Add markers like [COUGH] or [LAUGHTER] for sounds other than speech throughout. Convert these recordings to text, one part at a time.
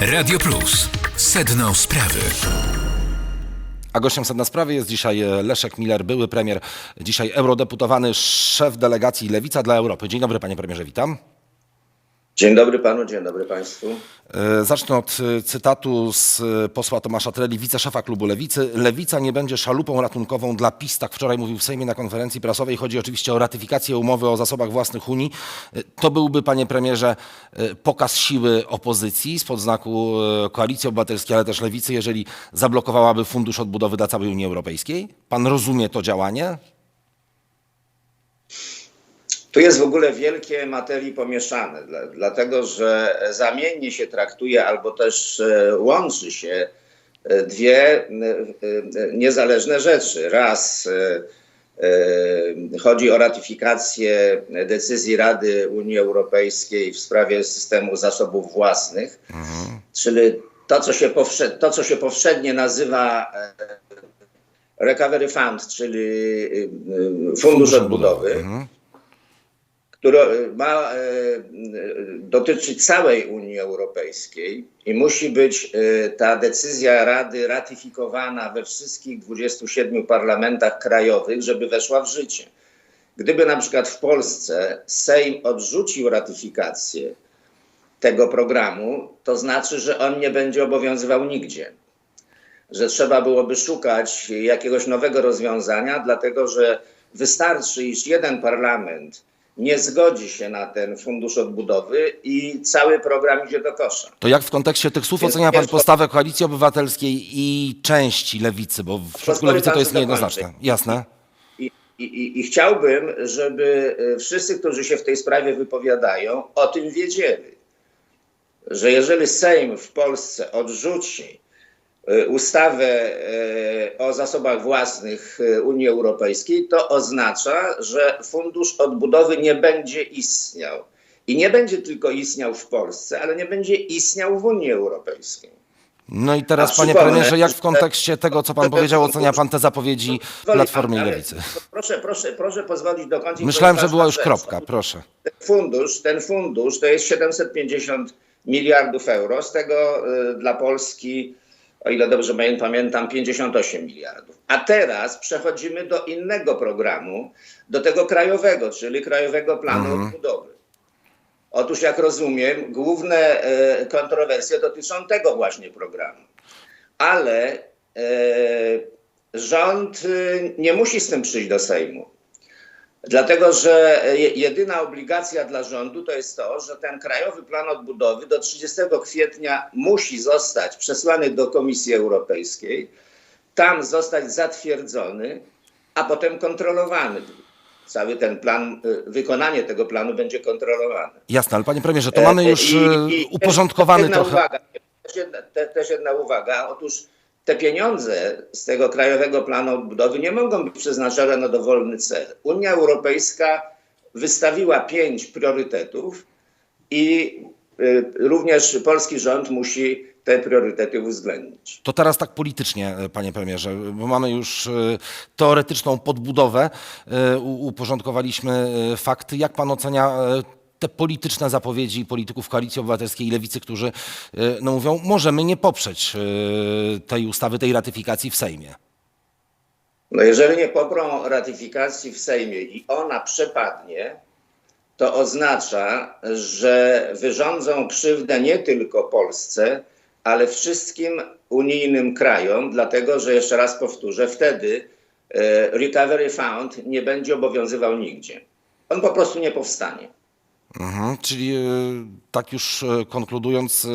Radio Plus. Sedno sprawy. A gościem sedna sprawy jest dzisiaj e, Leszek Miller, były premier, dzisiaj eurodeputowany, szef delegacji Lewica dla Europy. Dzień dobry panie premierze, witam. Dzień dobry panu, dzień dobry państwu. E, Zacznę od e, cytatu z e, posła Tomasza Treli, wiceszefa klubu Lewicy. Lewica nie będzie szalupą ratunkową dla PiS, tak wczoraj mówił w Sejmie na konferencji prasowej. Chodzi oczywiście o ratyfikację umowy o zasobach własnych Unii. To byłby, panie premierze, pokaz siły opozycji spod znaku Koalicji Obywatelskiej, ale też Lewicy, jeżeli zablokowałaby fundusz odbudowy dla całej Unii Europejskiej. Pan rozumie to działanie? Tu jest w ogóle wielkie materii pomieszane, dla, dlatego że zamiennie się traktuje albo też e, łączy się e, dwie e, niezależne rzeczy. Raz chodzi o ratyfikację decyzji Rady Unii Europejskiej w sprawie systemu zasobów własnych, czyli to co, się to, co się powszednie nazywa Recovery Fund, czyli e, Fundusz Odbudowy. Mhm. Który ma e, dotyczyć całej Unii Europejskiej i musi być e, ta decyzja Rady ratyfikowana we wszystkich 27 parlamentach krajowych, żeby weszła w życie. Gdyby na przykład w Polsce Sejm odrzucił ratyfikację tego programu, to znaczy, że on nie będzie obowiązywał nigdzie. Że trzeba byłoby szukać jakiegoś nowego rozwiązania, dlatego że wystarczy, iż jeden parlament nie zgodzi się na ten fundusz odbudowy i cały program idzie do kosza. To jak w kontekście tych słów Więc ocenia pan postawę Koalicji Obywatelskiej i części Lewicy, bo w przypadku Pozwoli Lewicy to jest niejednoznaczne. Jasne. I, i, i- I chciałbym, żeby e, wszyscy, którzy się w tej sprawie wypowiadają, o tym wiedzieli. Że jeżeli Sejm w Polsce odrzuci ustawę e, o zasobach własnych e, Unii Europejskiej, to oznacza, że fundusz odbudowy nie będzie istniał. I nie będzie tylko istniał w Polsce, ale nie będzie istniał w Unii Europejskiej. No i teraz, A panie premierze, jak w kontekście tego, co pan powiedział, ocenia pan te zapowiedzi Platformy i Lewicy? Proszę, proszę, proszę pozwolić dokończyć. Myślałem, że była już kropka, proszę. Ten fundusz, ten fundusz to jest 750 miliardów euro, z tego dla Polski, o ile dobrze pamiętam, 58 miliardów. A teraz przechodzimy do innego programu, do tego krajowego, czyli Krajowego Planu Odbudowy. Otóż, jak rozumiem, główne e, kontrowersje dotyczą tego właśnie programu. Ale e, rząd y, nie musi z tym przyjść do Sejmu. Dlatego, że je- jedyna obligacja dla rządu to jest to, że ten krajowy plan odbudowy do 30 kwietnia musi zostać przesłany do Komisji Europejskiej, tam zostać zatwierdzony, a potem kontrolowany. Cały ten plan, y, wykonanie tego planu będzie kontrolowane. Jasne, ale panie premierze, to mamy już E, e, i- i uporządkowany też trochę... Uwaga, też, jedna, te, też jedna uwaga. Otóż te pieniądze z tego Krajowego Planu Odbudowy nie mogą być przeznaczone na dowolny cel. Unia Europejska wystawiła pięć priorytetów i y, również polski rząd musi te priorytety uwzględnić. To teraz tak politycznie, e, panie premierze, bo mamy już e, teoretyczną podbudowę, e, uporządkowaliśmy fakty. Jak pan ocenia te polityczne zapowiedzi polityków Koalicji Obywatelskiej i Lewicy, którzy e, no, mówią, możemy nie poprzeć e, tej ustawy, tej ratyfikacji w Sejmie? No jeżeli nie poprą ratyfikacji w Sejmie i ona przepadnie, to oznacza, że wyrządzą krzywdę nie tylko Polsce, ale wszystkim unijnym krajom, dlatego że jeszcze raz powtórzę, wtedy e, Recovery Fund nie będzie obowiązywał nigdzie. On po prostu nie powstanie. Mhm, czyli e, tak już e, konkludując, e,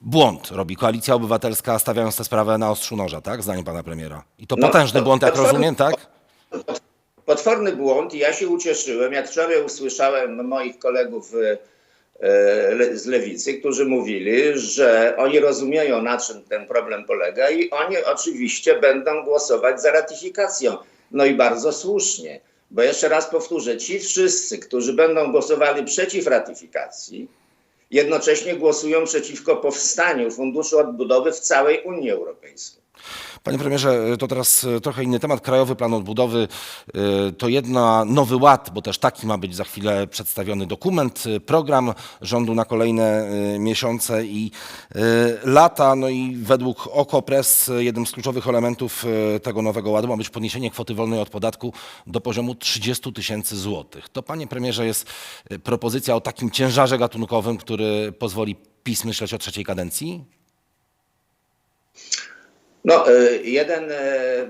błąd robi Koalicja Obywatelska, stawiając tę sprawę na ostrzu noża, tak? Zdaniem pana premiera. I to No, potężny to- błąd, jak to- rozumiem, tak? potworny błąd i ja się ucieszyłem, jak wczoraj usłyszałem moich kolegów le- z lewicy, którzy mówili, że oni rozumieją, na czym ten problem polega i oni oczywiście będą głosować za ratyfikacją. No i bardzo słusznie, bo jeszcze raz powtórzę, ci wszyscy, którzy będą głosowali przeciw ratyfikacji, jednocześnie głosują przeciwko powstaniu Funduszu Odbudowy w całej Unii Europejskiej. Panie premierze, to teraz e, trochę inny temat. Krajowy Plan Odbudowy e, to jedna nowy ład, bo też taki ma być za chwilę przedstawiony dokument, e, program rządu na kolejne miesiące i lata. No i według OKO.press jednym z kluczowych elementów tego nowego ładu ma być podniesienie kwoty wolnej od podatku do poziomu 30 tysięcy złotych. To panie premierze jest propozycja o takim ciężarze gatunkowym, który pozwoli PiS myśleć o trzeciej kadencji? No, y, jeden, y,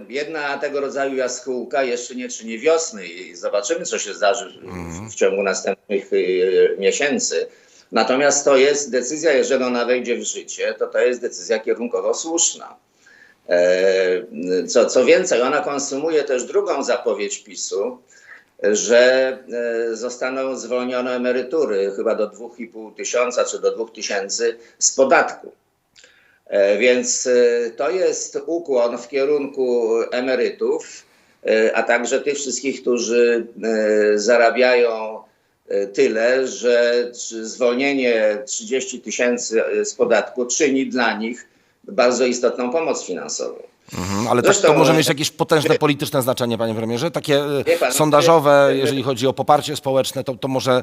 jedna tego rodzaju jaskółka jeszcze nie czyni wiosny i zobaczymy, co się zdarzy w, w ciągu następnych y, miesięcy. Natomiast to jest decyzja, jeżeli ona wejdzie w życie, to to jest decyzja kierunkowo słuszna. E, Co, co więcej, ona konsumuje też drugą zapowiedź PiSu, że e, zostaną zwolnione emerytury chyba do 2,5 tysiąca czy do 2 tysięcy z podatku. E, Więc e, to jest ukłon w kierunku emerytów, e, a także tych wszystkich, którzy zarabiają tyle, że zwolnienie 30 tysięcy z podatku czyni dla nich bardzo istotną pomoc finansową. Mhm, ale Zresztą, też to może mieć jakieś potężne polityczne znaczenie, panie premierze. Takie e, pan, sondażowe, jeżeli chodzi o poparcie społeczne, to, to może e,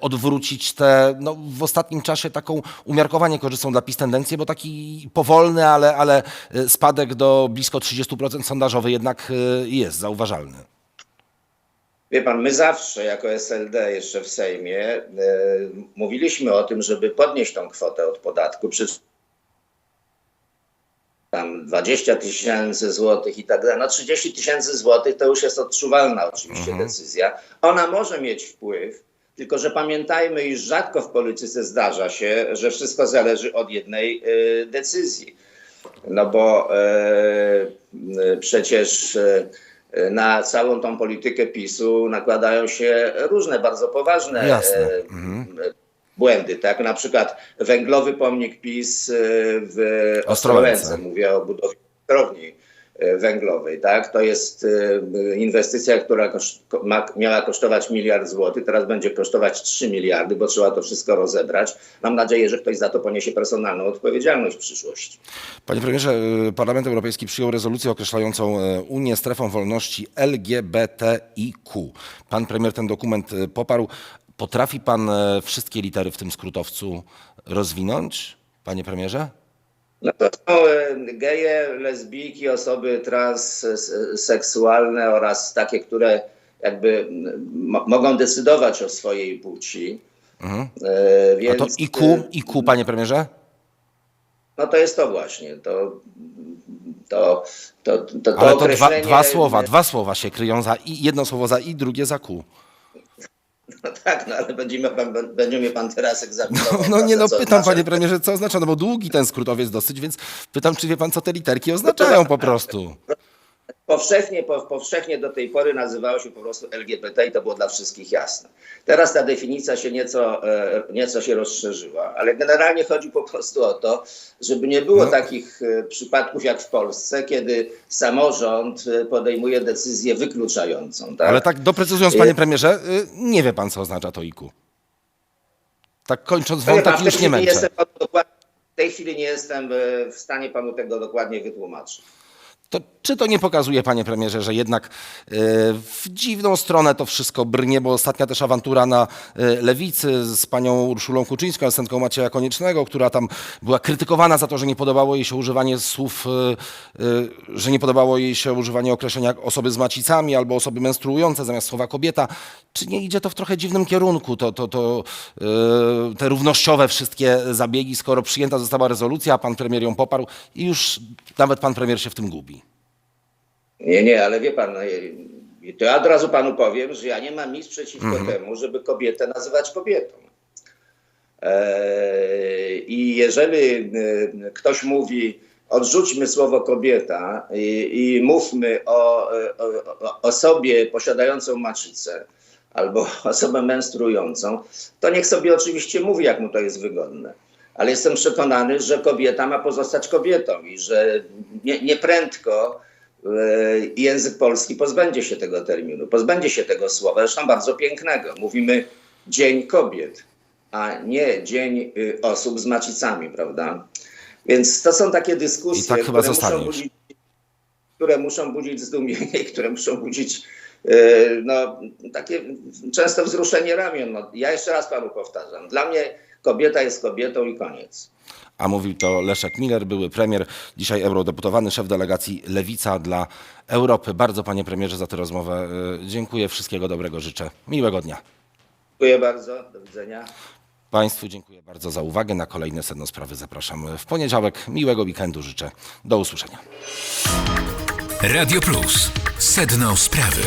odwrócić te no, w ostatnim czasie taką umiarkowanie korzystną dla PiS tendencję, bo taki powolny, ale, ale e, spadek do blisko 30% sondażowy jednak e, jest zauważalny. Wie pan, my zawsze jako SLD jeszcze w Sejmie e, mówiliśmy o tym, żeby podnieść tą kwotę od podatku przy tam 20 tysięcy złotych i tak dalej. No 30 tysięcy złotych to już jest odczuwalna oczywiście decyzja. Ona może mieć wpływ, tylko że pamiętajmy, iż rzadko w polityce zdarza się, że wszystko zależy od jednej e, decyzji. No bo e, e, przecież e, na całą tą politykę PiSu nakładają się różne bardzo poważne Jasne. Błędy. Tak? Na przykład węglowy pomnik PiS e, w Ostrołęce. Mówię o budowie elektrowni e, węglowej. Tak? To jest e, inwestycja, która miała kosztować miliard złotych, teraz będzie kosztować 3 miliardy, bo trzeba to wszystko rozebrać. Mam nadzieję, że ktoś za to poniesie personalną odpowiedzialność w przyszłości. Panie premierze, Parlament Europejski przyjął rezolucję określającą Unię strefą wolności LGBTIQ. Pan premier ten dokument poparł. Potrafi pan e, wszystkie litery w tym skrótowcu rozwinąć, panie premierze? No to są e, geje, lesbijki, osoby transseksualne oraz takie, które jakby mogą decydować o swojej płci. E, A Więc, to IQ, IQ, panie premierze? No to jest to właśnie. To, to, to, to, to Ale to dwa, dwa słowa, dwa słowa się kryją za i, jedno słowo za i, drugie za Q. [LAUGHS] No tak, no ale będzie, mnie pan, będzie mnie pan teraz egzaminował. No nie, no pytam oznacza- panie premierze, co oznacza, no bo długi ten skrótowiec dosyć, więc pytam, czy wie pan, co te literki oznaczają po prostu. Powszechnie, po, powszechnie do tej pory nazywało się po prostu LGBT i to było dla wszystkich jasne. Teraz ta definicja się nieco, e, nieco się rozszerzyła, ale generalnie chodzi po prostu o to, żeby nie było No. takich e, przypadków jak w Polsce, kiedy samorząd e, podejmuje decyzję wykluczającą. Tak? Ale tak doprecyzując, panie premierze, nie wie pan, co oznacza to IQ. Tak kończąc pan, wątek, tej już nie męczę. W tej chwili nie jestem w stanie panu tego dokładnie wytłumaczyć. To, czy to nie pokazuje, panie premierze, że jednak e, w dziwną stronę to wszystko brnie, bo ostatnia też awantura na e, lewicy z panią Urszulą Kuczyńską, asystentką Macieja Koniecznego, która tam była krytykowana za to, że nie podobało jej się używanie słów, e, że nie podobało jej się używanie określenia osoby z macicami albo osoby menstruujące zamiast słowa kobieta. Czy nie idzie to w trochę dziwnym kierunku, to, to, to, te równościowe wszystkie zabiegi, skoro przyjęta została rezolucja, a pan premier ją poparł i już nawet pan premier się w tym gubi. Nie, nie, ale wie pan, i- to ja od razu panu powiem, że ja nie mam nic przeciwko Mhm. temu, żeby kobietę nazywać kobietą. Eee, I jeżeli e, ktoś mówi, odrzućmy słowo kobieta i, i mówmy o, o, osobie posiadającą maczycę albo [LAUGHS] osobę menstruującą, to niech sobie oczywiście mówi, jak mu to jest wygodne. Ale jestem przekonany, że kobieta ma pozostać kobietą i że nie, nie prędko e, język polski pozbędzie się tego terminu, pozbędzie się tego słowa, zresztą bardzo pięknego. Mówimy Dzień Kobiet, a nie Dzień y, Osób z Macicami, prawda? Więc to są takie dyskusje, I tak chyba które, muszą budzić, które muszą budzić zdumienie, które muszą budzić e, no, takie często wzruszenie ramion. No, ja jeszcze raz panu powtarzam. Dla mnie kobieta jest kobietą i koniec. A mówił to Leszek Miller, były premier, dzisiaj eurodeputowany, szef delegacji Lewica dla Europy. Bardzo panie premierze za tę rozmowę. y, Dziękuję, wszystkiego dobrego życzę. Miłego dnia. Dziękuję bardzo. Do widzenia. Państwu dziękuję bardzo za uwagę. Na kolejne sedno sprawy zapraszam w poniedziałek. Miłego weekendu życzę. Do usłyszenia. Radio Plus. Sedno sprawy.